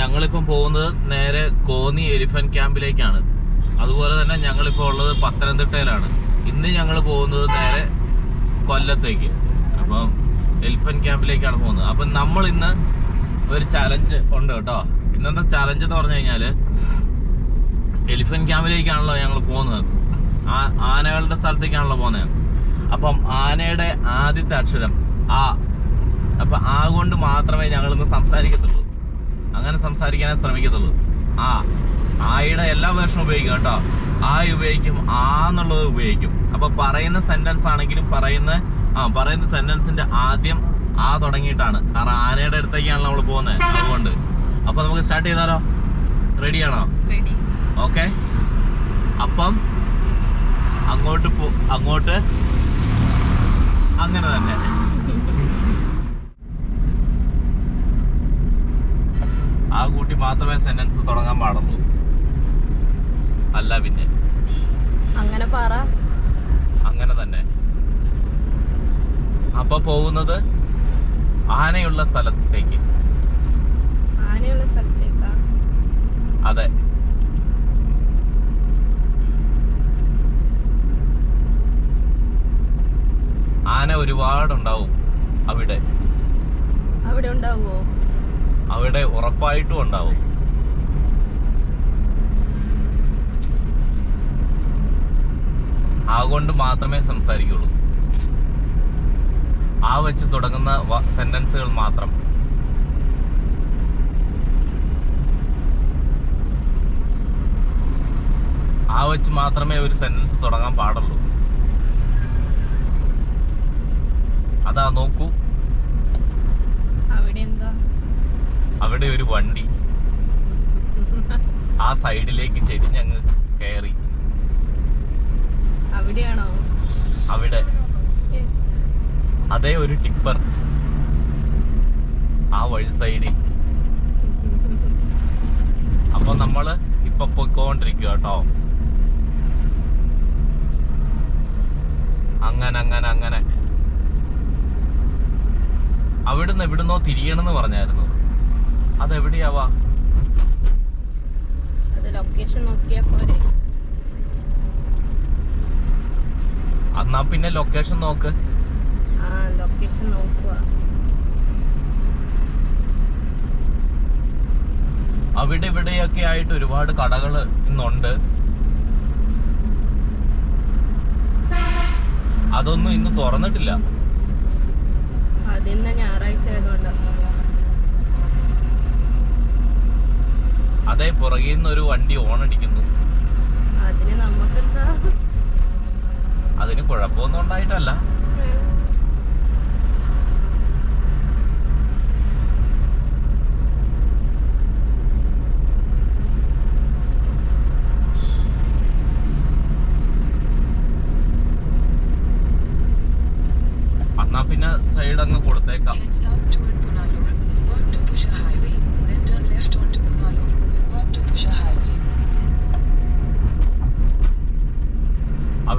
ഞങ്ങളിപ്പം പോകുന്നത് നേരെ കോന്നി എലിഫന്റ് ക്യാമ്പിലേക്കാണ്. അതുപോലെ തന്നെ ഞങ്ങളിപ്പോൾ ഉള്ളത് പത്തനംതിട്ടയിലാണ്. ഇന്ന് ഞങ്ങൾ പോകുന്നത് നേരെ കൊല്ലത്തേക്ക്. അപ്പം എലിഫന്റ് ക്യാമ്പിലേക്കാണ് പോകുന്നത്. അപ്പം നമ്മൾ ഇന്ന് ഒരു ചലഞ്ച് ഉണ്ട് കേട്ടോ. ഇന്നത്തെ ചലഞ്ച് എന്ന് പറഞ്ഞു കഴിഞ്ഞാൽ എലിഫന്റ് ക്യാമ്പിലേക്കാണല്ലോ ഞങ്ങൾ പോകുന്നത്. ആ ആനകളുടെ സ്ഥലത്തേക്കാണല്ലോ പോകുന്നത്. അപ്പം ആനയുടെ ആദ്യത്തെ അക്ഷരം ആ. അപ്പം ആ കൊണ്ട് മാത്രമേ ഞങ്ങളിന്ന് സംസാരിക്കത്തുള്ളൂ. അങ്ങനെ സംസാരിക്കാനേ ശ്രമിക്കത്തുള്ളൂ. ആ ആയുടെ എല്ലാ വേർഷനും ഉപയോഗിക്കും കേട്ടോ. ആ ഉപയോഗിക്കും ആ എന്നുള്ളത് ഉപയോഗിക്കും. അപ്പൊ പറയുന്ന സെന്റൻസ് ആണെങ്കിലും പറയുന്ന ആ പറയുന്ന സെന്റൻസിന്റെ ആദ്യം ആ തുടങ്ങിയിട്ടാണ്. കാരണം ആനയുടെ അടുത്തേക്കാണല്ലോ നമ്മൾ പോകുന്നത് അതുകൊണ്ട്. അപ്പൊ നമുക്ക് സ്റ്റാർട്ട് ചെയ്താലോ? റെഡിയാണോ റെഡി ഓക്കെ അപ്പം അങ്ങോട്ട് പോ അങ്ങോട്ട്. അങ്ങനെ തന്നെ. ആ കൂട്ടി മാത്രമേ സെന്റൻസ് തുടങ്ങാൻ പാടുള്ളൂ. അല്ല പിന്നെ. അങ്ങനെ പറ. അങ്ങനെ തന്നെ. അപ്പൊ പോകുന്നത് ആനയുള്ള സ്ഥലത്തേക്ക്. ആനയുള്ള സ്ഥലത്തേക്കാ? അതെ. ആന ഒരുപാടുണ്ടാവും അവിടെ. അവിടെ ഉണ്ടാവുമോ അവിടെ ഉറപ്പായിട്ടും ഉണ്ടാവും. ആകൊണ്ട് കൊണ്ട് മാത്രമേ സംസാരിക്കുള്ളൂ. ആ വെച്ച് തുടങ്ങുന്ന സെന്റൻസുകൾ മാത്രം. ആ വെച്ച് മാത്രമേ ഒരു സെന്റൻസ് തുടങ്ങാൻ പാടുള്ളൂ. അതാ നോക്കൂ. അവിടെ എന്താ? അവിടെ ഒരു വണ്ടി. ആ സൈഡിലേക്ക് ചെരിഞ്ഞങ്ങ് കയറി അവിടെയാണോ? അവിടെ. അതേ ഒരു ടിപ്പർ. ആ വഴി സൈഡിൽ. അപ്പൊ നമ്മൾ ഇപ്പൊ പൊയ്ക്കൊണ്ടിരിക്കുക കേട്ടോ അങ്ങനെ അങ്ങനെ അങ്ങനെ. അവിടുന്ന് എവിടുന്നോ തിരിയണമെന്ന് പറഞ്ഞായിരുന്നു. അതെവിടെയാവാ? അത് ലൊക്കേഷൻ നോക്കിയാ പോരെ. എന്നാ പിന്നെ ലൊക്കേഷൻ നോക്ക്. ആ ലൊക്കേഷൻ നോക്കുക അവിടെ ഇവിടെയൊക്കെ ആയിട്ട് ഒരുപാട് കടകൾ ഇന്നുണ്ട്. അതൊന്നും ഇന്ന് തുറന്നിട്ടില്ല. അതിന്ന് ഞായറാഴ്ച അതേ പുറകിൽ നിന്ന് ഒരു വണ്ടി ഓൺ അടിക്കുന്നു നമുക്കെന്താ അതിന് കുഴപ്പമൊന്നും ഉണ്ടായിട്ടല്ല എന്നാ പിന്നെ സൈഡ് അങ്ങ് കൊടുത്തേക്കാം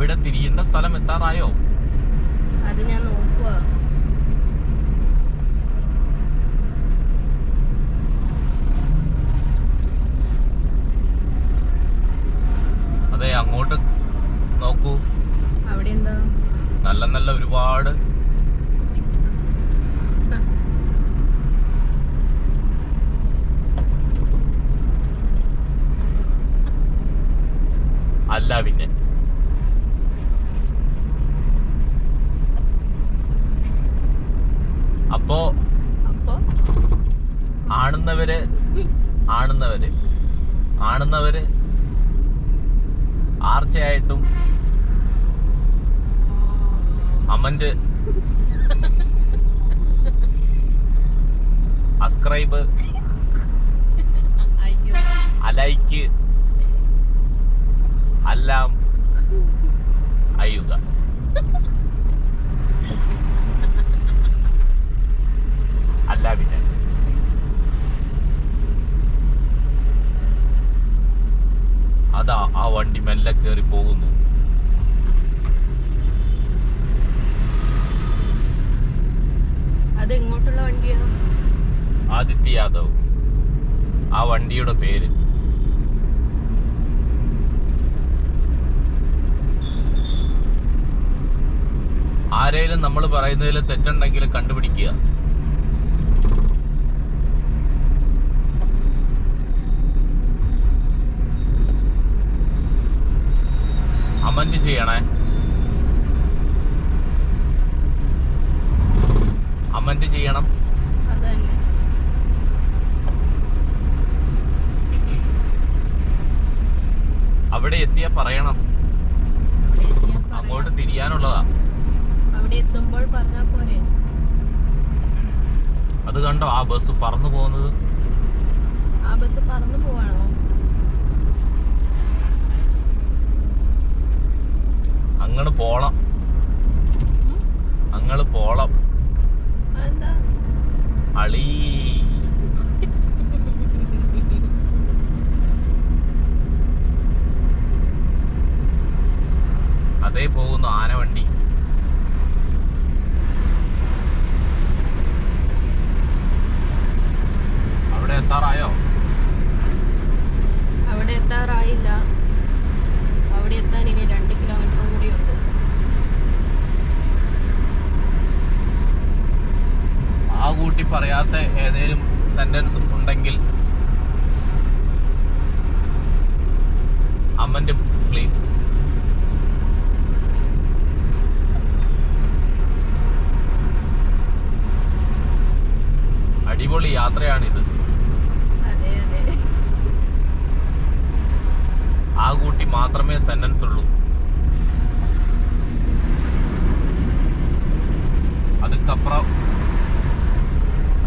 അവിടെ തിരിയേണ്ട സ്ഥലം എത്താറായോ? അത് ഞാൻ നോക്കുക അതെ അങ്ങോട്ട് നോക്കൂ. അവിടെ എന്താ നല്ല നല്ല ഒരുപാട് അല്ല പിന്നെ. അപ്പോ ആണുന്നവര് ആണുന്നവര് ആണുന്നവര് ആർച്ചയായിട്ടും അമന്റ് അസ്ക്രൈബ് അലൈക്ക് അല്ലാം അയ്യുക. അല്ല പിന്നെ അതാ ആ വണ്ടി മെല്ലെ കയറി പോകുന്നു. അത് എങ്ങോട്ടുള്ള വണ്ടിയാ? ആദിത്യ യാദവ്. ആ വണ്ടിയുടെ പേര്. ആരേലും നമ്മൾ പറയുന്നതിൽ തെറ്റുണ്ടെങ്കിൽ കണ്ടുപിടിക്കുക. അമന്റ് ചെയ്യണേ. കമന്റ് ചെയ്യണം. അവിടെ എത്തിയ പറയണം. അങ്ങോട്ട് തിരിയാനുള്ളതാ. അവിടെ എത്തുമ്പോൾ പറഞ്ഞാ പോരെ. അത് കണ്ടോ ആ ബസ് പറന്നു പോകുന്നത്? ആ ബസ് പറന്നു പോവാണോ? അങ്ങട് പോണം. അങ്ങോട്ട് പോളം അളീ. അതേ പോകുന്നു ആനവണ്ടി അവിടെ എത്താറായോ? അവിടെ എത്താറായില്ല. അവിടെ എത്താൻ ഇനി രണ്ട് കിലോമീറ്റർ കൂടിയുണ്ട്. ആ കൂട്ടി പറയാത്ത ഏതേലും സെന്റൻസ് ഉണ്ടെങ്കിൽ അമ്മന്റെ പ്ലീസ് അടിപൊളി യാത്രയാണിത് അതെ അതെ ആ കൂട്ടി മാത്രമേ സെന്റൻസ് ഉള്ളൂ അതുക്കപ്പുറം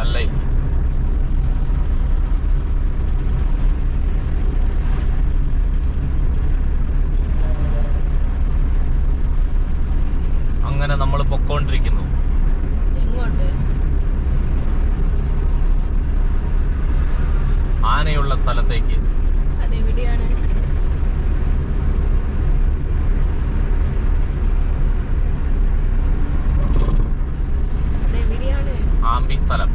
അല്ലേ അങ്ങനെ നമ്മൾ പൊക്കോണ്ടിരിക്കുന്നു എങ്ങോട്ട് ആനയുള്ള സ്ഥലത്തേക്ക് അതെവിടെയാണ് അതെവിടെയാണ് ആംബി സ്ഥലം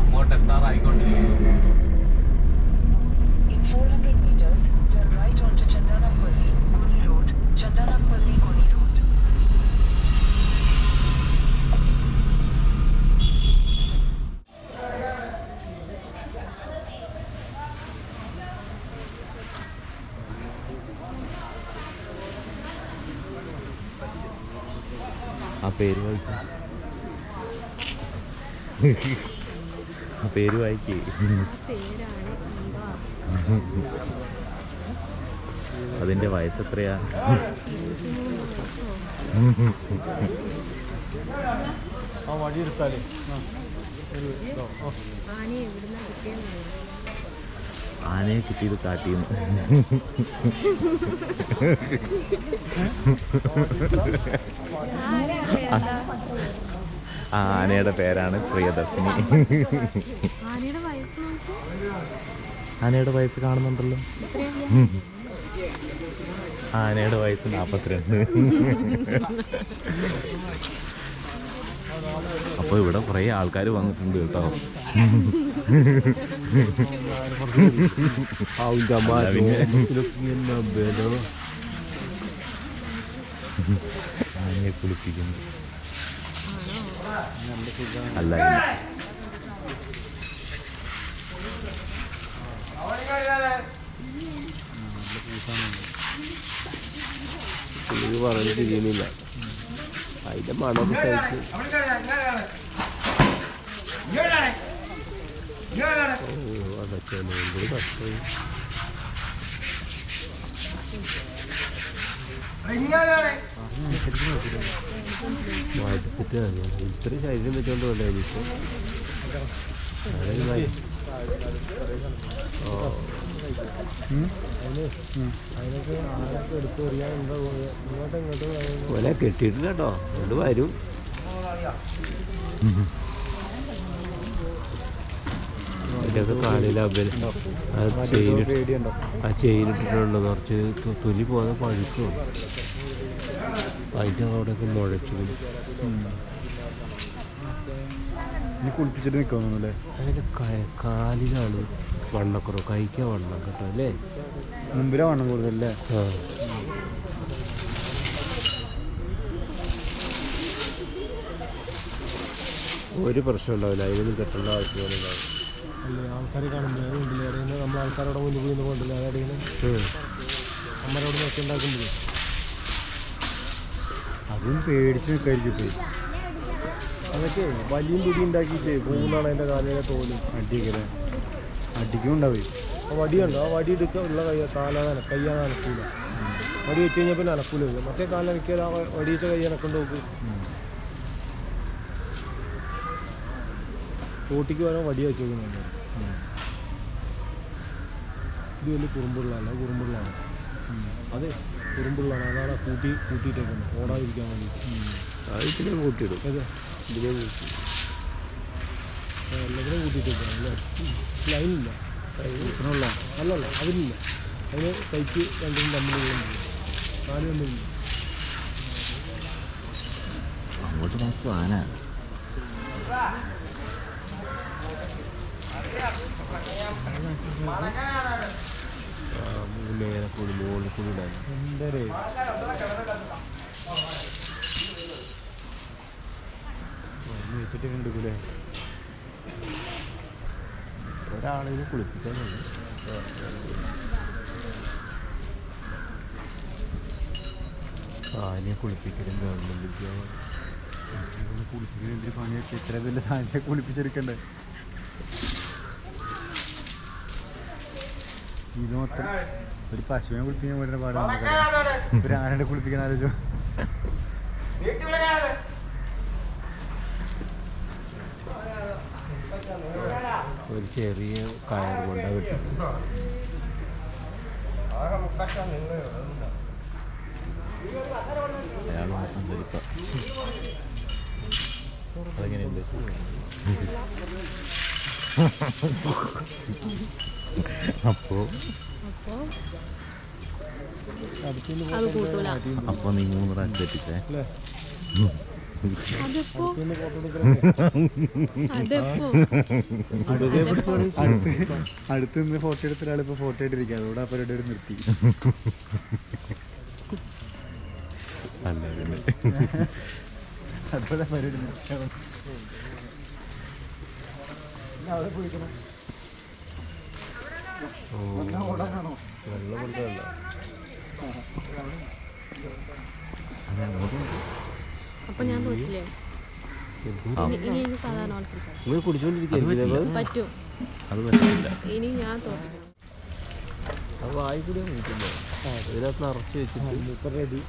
അങ്ങോട്ട് എത്താറായിക്കൊണ്ടിരിക്കുന്നു In 400 meters, turn right onto Chandanapalli, Kuni Road, Chandanapalli, Kuni Road. ആ പേര് വായിച്ച ആ പേര് വായിക്കേ. അതിന്റെ വയസ്സ് എത്രയാ? ആ എടുത്താലേ. ഓ ആണി എവിടുന്നാ കിട്ടിയെന്ന് ആനയെ കിട്ടിയത് കാട്ടിന്ന്. ആ ആനയുടെ പേരാണ് പ്രിയദർശിനി. ആനയുടെ വയസ്സ് നോക്കൂ. ആനയുടെ വയസ്സ് കാണുന്നുണ്ടല്ലോ. ആനയുടെ വയസ്സ് നാൽപ്പത്തിരണ്ട് അപ്പോൾ ഇവിടെ കുറേ ആൾക്കാർ വന്നിട്ടുണ്ട് കേട്ടോ. ഇങ്ങനെ ബലോ ആനയെ കുളിപ്പിക്കുന്നു അല്ല പറഞ്ഞ് തിരിയുന്നില്ല അതിന്റെ മണമൊക്കെ കഴിച്ച് ഓ അതൊക്കെ എന്തൊരു കഷ്ടമായി മടുത്തിട്ട് ഇത്രയും ശരീരം വെച്ചോണ്ട് വേണ്ടേ ഇപ്പൊ ഓ ഉം? ഉം. അതിനൊക്കെ ആരൊക്കെ എടുത്ത് എറിയാൻ എന്താ ഇങ്ങോട്ടും ഇങ്ങോട്ടും ഓലെ കെട്ടിയിട്ടില്ല കേട്ടോ അതുകൊണ്ട് വരും അതിന്റെയൊക്കെ കാലിൽ അബൽ ആ ചെയിൻ ആ ചെയിൻ ഇട്ടിട്ടുണ്ട് കുറച്ച് തൊലി പോകാതെ പഴുക്കും അതിന്റെ അവിടെയൊക്കെ മുഴച്ചു. ഇനി കുളിപ്പിച്ചിട്ട് നിൽക്കാന്നല്ലേ അതിന്റെ കാലിലാണ് വണ്ണക്കുറവ്. കഴിക്കാൻ വണ്ണം കേട്ടോ അല്ലേ? മുമ്പിലെ വണ്ണം കൂടുതലല്ലേ ആ. ഒരു പ്രശ്നം ഉണ്ടാവില്ല. അതിനൊന്നും കെട്ടേണ്ട ആവശ്യമൊന്നും അല്ലേ? ആൾക്കാരെ കാണുമ്പോൾ ഉണ്ടല്ലേ അറിയുന്നത് നമ്മൾ ആൾക്കാരോട് മുന്നിൽ പോയി കൊണ്ടില്ല? അതറിയുന്നത് അമ്മരോട് നോക്കി ഉണ്ടാക്കുമ്പോഴേ അതും പേടിച്ച് നിൽക്കായിരിക്കും പോയി അതൊക്കെ വലിയ പിടി ഉണ്ടാക്കിയിട്ട് പോകുന്നതാണ് അതിന്റെ കാലിലെ തോലും. അടിക്കല്ലേ അടിക്കും ഉണ്ടാവേ. ആ ഉണ്ടോ ആ വടി എടുക്കുക ഉള്ള കൈ കാലാണ് കയ്യാണ് അനക്കൂല. വടി വെച്ച് കഴിഞ്ഞാൽ പിന്നെ അനക്കൂല വരും. മറ്റേ കാലം അനക്കിയാൽ ആ വടി വെച്ച കൈ അനക്കൊണ്ട് നോക്ക്. തോട്ടിക്ക് വരാൻ വടി വെച്ചേക്കുന്നുണ്ട്. ഇത് വലിയ കുറുമ്പുള്ളതല്ല കുറുമ്പുള്ളതാണ്. അതെ കുറുമ്പുള്ളതാണ്. അതാണ് കൂട്ടി കൂട്ടിയിട്ടേക്കുന്നത്. ഓടാതിരിക്കാൻ വേണ്ടി അത് ഇതിനെ കൂട്ടിയിടും. എല്ലാത്തിനും കൂട്ടിയിട്ടേക്കാണ് അല്ലേ? ലൈനില്ല. കിട്ടണമല്ല അല്ലല്ല അതിലില്ല. അതിന് കൈക്ക് രണ്ടും തമ്മിൽ വീഴുന്നു നാല് തമ്മിലില്ല. അങ്ങോട്ട് നോക്കുക ആന. മേലെ കൂടി മുകളിൽ കൂടി കുളിപ്പിക്കലും ഗവൺമെന്റ് ഉദ്യോഗം. കുളിപ്പിക്കുന്ന എന്തൊരു പണിയൊക്കെ ഇത്ര വലിയ സാധനത്തെ കുളിപ്പിച്ചെടുക്കണ്ടേ? ഇത് മൊത്തം ഒരു പശുവിനെ കുളിപ്പിക്കാൻ പറ്റുന്ന പാടാണ് ഒരു ആനയുടെ കുളിപ്പിക്കാൻ ആലോചിച്ചോ. ഒരു ചെറിയ കയർ കൊണ്ടാ വിട്ടത് അയാൾ മാത്രം ധരിക്കാം അതെങ്ങനെയുണ്ട്? അപ്പോൾ അപ്പോൾ നീ മൂന്ന് പ്രാവശ്യം തെറ്റിച്ചേ. അടുത്ത് അടുത്ത് നിന്ന് ഫോട്ടോ എടുത്ത ഒരാളിപ്പോ ഫോട്ടോ ഇട്ടിരിക്കുക അതോടെ അവരുടെ ഒരു നിർത്തി. അതുപോലെ അതോടെ പരിപാടി നിർത്തി. അവിടെ കുളിക്കണം വെള്ളം അപ്പൊ ഞാൻ തോറ്റില്ലേ ഇനി പറ്റും. ഞാൻ തോറ്റില്ല വായി കൂടി നിൽക്കുമ്പോൾ ഇതിനകത്ത് നിറച്ച് വെച്ചിട്ട് റെഡി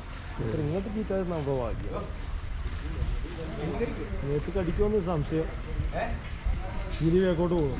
ഇങ്ങോട്ട് ചീറ്റാതെ നമുക്ക് ഭാഗ്യം. നേരത്തെ കടിക്കുമെന്ന് സംശയം. ഇനി വേക്കോട്ട് പോകും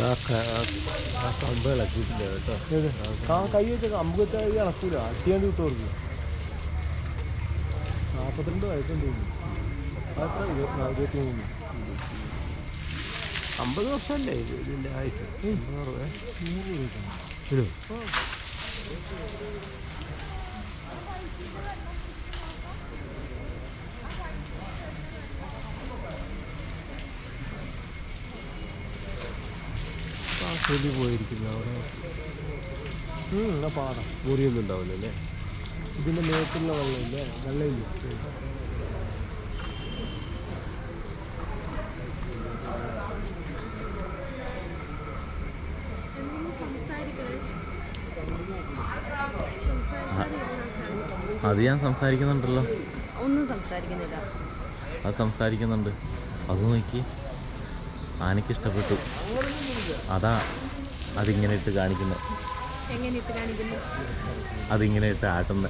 ക- ആ കമ്പ് വെച്ച അമ്പ് വെച്ച കൈ അണക്കൂല അട്ടിയാണ്ട് വിട്ടു കൊടുക്കും. നാൽപ്പത്തിരണ്ട് വയസ്സുണ്ട് അത്ര ഇരുപത്തി ഇരുപത്തി മൂന്ന് അമ്പത് വർഷമല്ലേ ഇത് ഇതിന്റെ ആയുസ്? നൂറ് രൂപ ഇതോ? ആ തൊലി പോയിരിക്കുന്നു അവിടെ എന്നാ പാടാം. മുറിയൊന്നും ഉണ്ടാവില്ല അല്ലേ ഇതിന്റെ മേത്തുള്ള വെള്ളമില്ലേ? വെള്ളമില്ല? അത് ഞാൻ സംസാരിക്കുന്നുണ്ടല്ലോ. ഒന്നും സംസാരിക്കുന്നില്ല. അത് സംസാരിക്കുന്നുണ്ട്. അത് നോക്കി. ആനയ്ക്ക് ഇഷ്ടപ്പെട്ടു അതാ അതിങ്ങനെ ഇട്ട് കാണിക്കുന്നത് അതിങ്ങനെ ഇട്ട് ആട്ടുന്ന.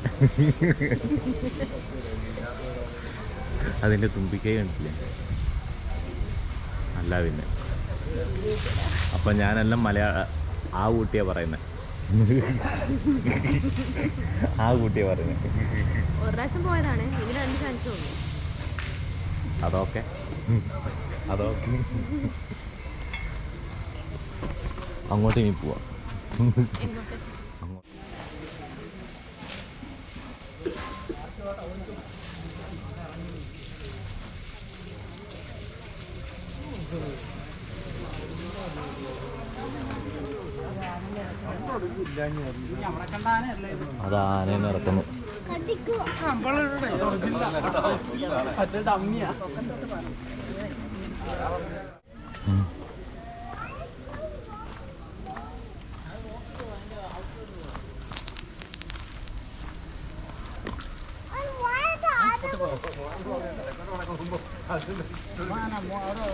അതിന്റെ തുമ്പിക്കൈ കണ്ടില്ലേ? അല്ല പിന്നെ. അപ്പം ഞാനെല്ലാം മലയാള ആ കൂട്ടിയാ പറയുന്നത് ആ കൂട്ടിയാ പറയുന്നത് ഒരു പ്രാവശ്യം പോയതാണ്. അതൊക്കെ. അതൊക്കെ അങ്ങോട്ട് ഇനി പോവാം. അത് ആനേനെ ഇറക്കുന്നു 음. 하나 뭐 알아.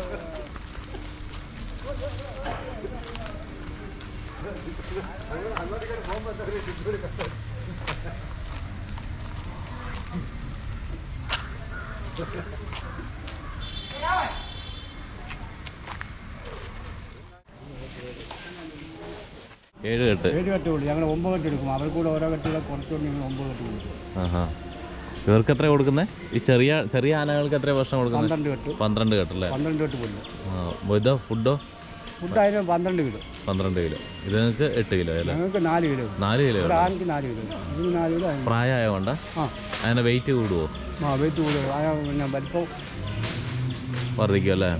ഏഴ് കെട്ട്. ഏഴ് കെട്ട് കൊടുക്കും. ഞങ്ങൾ ഒമ്പത് കെട്ട് എടുക്കും അവർ കൂടെ ഓരോ കെട്ടുകൾ കുറച്ചുകൊണ്ട് ഞങ്ങൾ ഒമ്പത് കെട്ട് കൊടുക്കും. ആഹാ. ഇവർക്ക് എത്ര കൊടുക്കുന്നത് ഈ ചെറിയ ചെറിയ ആനകൾക്ക് എത്ര ഭക്ഷണം കൊടുക്കുന്നത് പന്ത്രണ്ട് കെട്ട്. പന്ത്രണ്ട് കെട്ടല്ലേ പന്ത്രണ്ട് കെട്ട് പുല്ല് ആ, ഇതോ ഫുഡോ? ഫുഡ് അതിന് പന്ത്രണ്ട് കിലോ. പന്ത്രണ്ട് കിലോ. ഇത് നിങ്ങൾക്ക് എട്ട് കിലോ അല്ലേ? ഞങ്ങൾക്ക് നാല് കിലോ. നാല് കിലോ ഒരു ആനയ്ക്ക് നാല് കിലോ. ഇതിന് നാല് കിലോ അതിന് പ്രായമായോണ്ട ആ. വെയിറ്റ് കൂടുമോ ആ വെയിറ്റ് കൂടുതൽ ആ പിന്നെ വലിപ്പം. വർദ്ധിക്കും അല്ലേ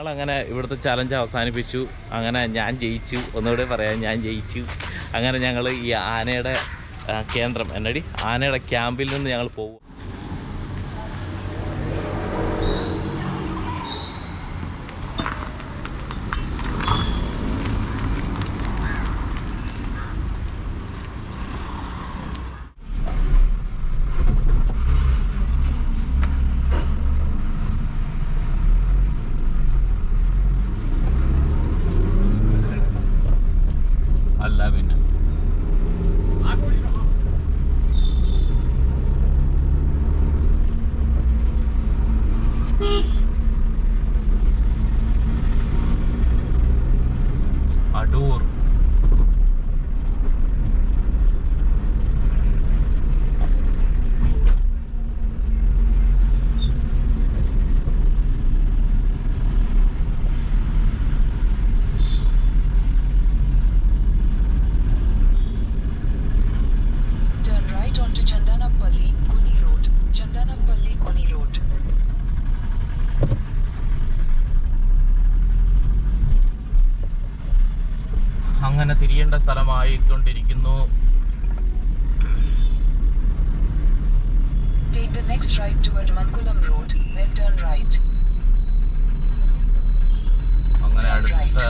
ഞങ്ങളങ്ങനെ ഇവിടുത്തെ ചലഞ്ച് അവസാനിപ്പിച്ചു. അങ്ങനെ ഞാൻ ജയിച്ചു. ഒന്നുകൂടെ പറയാം ഞാൻ ജയിച്ചു. അങ്ങനെ ഞങ്ങൾ ഈ ആനയുടെ കേന്ദ്രം എന്നടി ആനയുടെ ക്യാമ്പിൽ നിന്ന് ഞങ്ങൾ പോകും അല്ല പിന്നെ Adoor Turn right onto Chandanapalli, Kuni Road. Chandanapalli, Kuni Road. അങ്ങനെ തിരിയേണ്ട സ്ഥലമായിക്കൊണ്ടിരിക്കുന്നു. അങ്ങനെ അടുത്ത